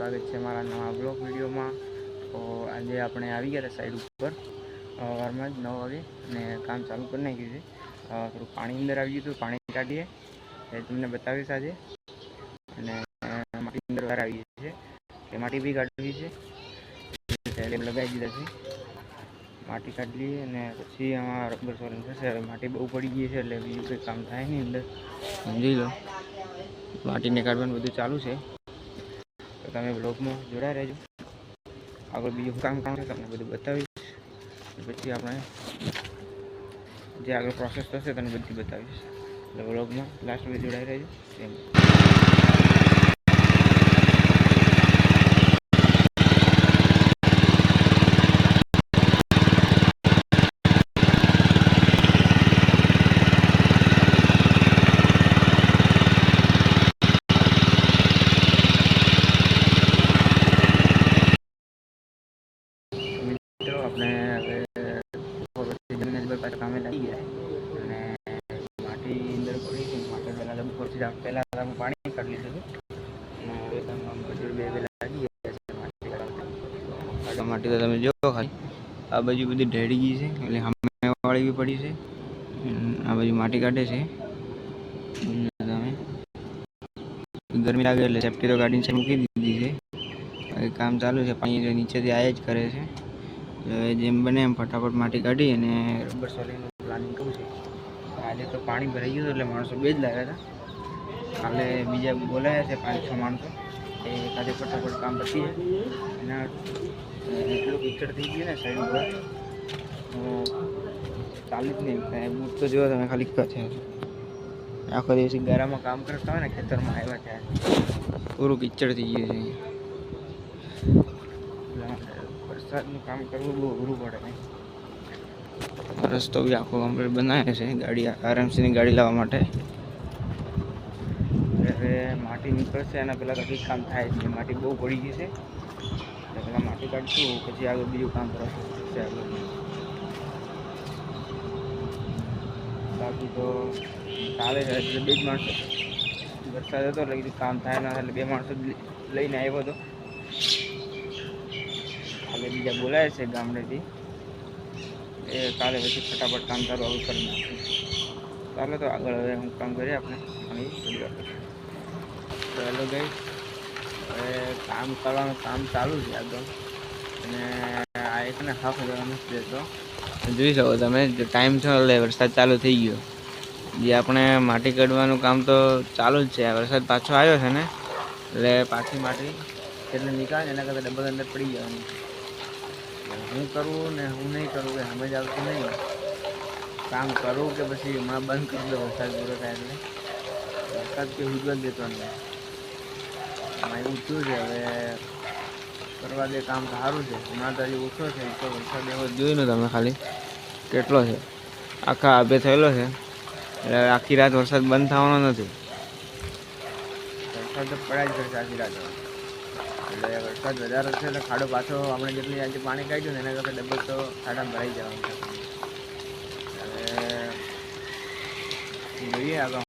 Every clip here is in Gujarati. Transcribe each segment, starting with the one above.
સ્વાગત છે મારા નવા બ્લોગ વિડીયોમાં. તો આજે આપણે આવી ગયા સાઈડ ઉપર. વારમાં જ નવ વાગે અને કામ ચાલુ કરી નાખ્યું છે. થોડું પાણી અંદર આવી ગયું હતું, પાણી કાઢીએ. એ તમને બતાવીશ આજે. અને માટી અંદર બહાર આવી ગઈ છે. એ માટી બી કાઢવી છે. એટલે લગાવી દીધા છે. માટી કાઢી લઈએ અને પછી આમાં રબર સોલિંગ થશે. હવે માટી બહુ પડી ગઈ છે એટલે બીજું કંઈ કામ થાય નહીં અંદર. સમજી લો. માટીને કાઢવાનું બધું ચાલુ છે. તમે બ્લોગમાં જોડાઈ રહેજો. આગળ બીજું કામ કામ તમને બધું બતાવીશ. પછી આપણે જે આગળ પ્રોસેસ થશે, તમને બધી બતાવીશ. એટલે બ્લોગમાં લાસ્ટ સુધી જોડાઈ રહેજો. એમ મિત્રો આપણે હવે બપોર પછી જમીને જ પાછા કામે લાગી ગયા અને માટી અંદર પડી છે માટે પહેલાં અમે પાણી કાઢી લીધું હતું. બે પહેલાં લાગી ગયા છે માટી તો તમે જો ખાલી. આ બાજુ બધી ઢેડી ગઈ છે એટલે સામે વાળી બી પડી છે. આ બાજુ માટી કાઢે છે. તમે ગરમી લાગે એટલે સેફટી તો ગાડીને છે મૂકી દીધી છે. કામ ચાલુ છે પાણી નીચેથી આયા જ કરે છે. જેમ બને એમ ફટાફટ માટી કાઢી અને રબર સોલિંગનું પ્લાનિંગ કરવું છે આજે તો પાણી ભરાઈ ગયું એટલે માણસો બે જ લાવ્યા હતા. કાલે બીજા બોલાયા છે પાંચ છ માણસો. એ કાલે ફટાફટ કામ પતી એના એટલું કિચડ થઈ ગયું ને સાઈડ ઉપર. ચાલી જ નહીં. બૂટ તો જોયો તમે, ખાલી છે. આખો દિવસ ગારામાં કામ કરતા હોય ને, ખેતરમાં આવ્યા છે પૂરું કીચડ થઈ ગયું છે વરસાદનું કામ કરવું બહુ અઘરું પડે રસ્તો બી આખો કમ્પ્લીટ બનાવે છે. ગાડી આરામસીની ગાડી લાવવા માટે. એટલે માટી નીકળશે એના પહેલાં કંઈક કામ થાય છે માટી બહુ પડી ગઈ છે. એટલે પહેલાં માટી કાઢશું, પછી આગળ બીજું કામ કરશું આગળ. બાકી તો ચાલે છે, એટલે બે જ માણસો. વરસાદ હતો એટલે કીધું કામ થાય ના એટલે બે માણસો લઈને આવ્યો હતો કાલે બીજા બોલાય છે ગામડેથી. એ કાલે પછી ફટાફટ કામ ચાલુ આવું કરી નાખું. ચાલો તો આગળ હવે હું કામ કરીએ, આપણે બધું તો હેલો ગઈ હવે કામ કરવાનું કામ ચાલુ છે આગળ અને આ એક ને હાફ જવાનું દેતો જોઈ શકો તમે ટાઈમ થયો એટલે વરસાદ ચાલુ થઈ ગયો. જે આપણે માટી કાઢવાનું કામ તો ચાલુ જ છે. વરસાદ પાછો આવ્યો છે ને, એટલે પાછી માટી એટલે નીકાળે એના કરતાં ડબલ અંદર પડી જવાની હું કરવું ને હું નહીં કરું કે સમજ આવતું નહીં. કામ કરું કે પછી હમણાં બંધ કરી દો વરસાદ પૂરો થાય એટલે. વરસાદ કે ઉજવલ દેતો નહીં એમાં એવું થયું છે હવે કરવા દે કામ સારું છે. હમણાં તો હજી ઓછો છે તો વરસાદ એવો જોઈ લો તમે ખાલી કેટલો છે. આખા આભે થયેલો છે. એટલે આખી રાત વરસાદ બંધ થવાનો નથી. વરસાદ તો પડ્યા જ કરશે આખી રાત વરસાદ વધારે છે એટલે ખાડો પાછો આપણે જેટલી આજે પાણી કાઢ્યું ને એના કરતાં ડબલ તો ખાડામાં ભરાઈ જવાનું છે. જોઈએ આગળ.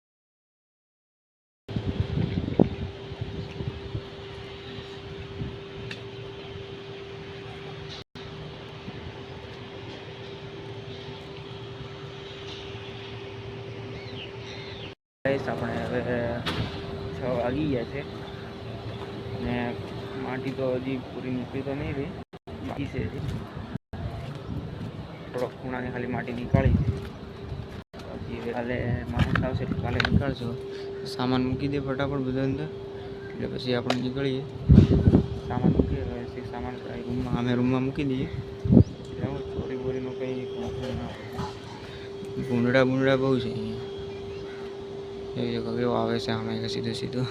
આપણે હવે છ વાગી ગયા છે ને માટી તો હજી પૂરી મૂકી તો નહીં રહી. બાકી છે થોડોક ખૂણાની ખાલી માટી નીકાળી. છે કાલે માણસ આવશે એટલે કાલે નીકાળશો સામાન મૂકી દે ફટાફટ બધા અંદર. એટલે પછી આપણે નીકળીએ. સામાન મૂકીએ પછી સામાન રૂમમાં અમે રૂમમાં મૂકી દઈએ. ચોરી બોરીનું કંઈ ભૂંડડા ભૂંડડા બહુ છે અહીંયા. એવી જગ્યા કેવો આવે છે આમે સીધું સીધું.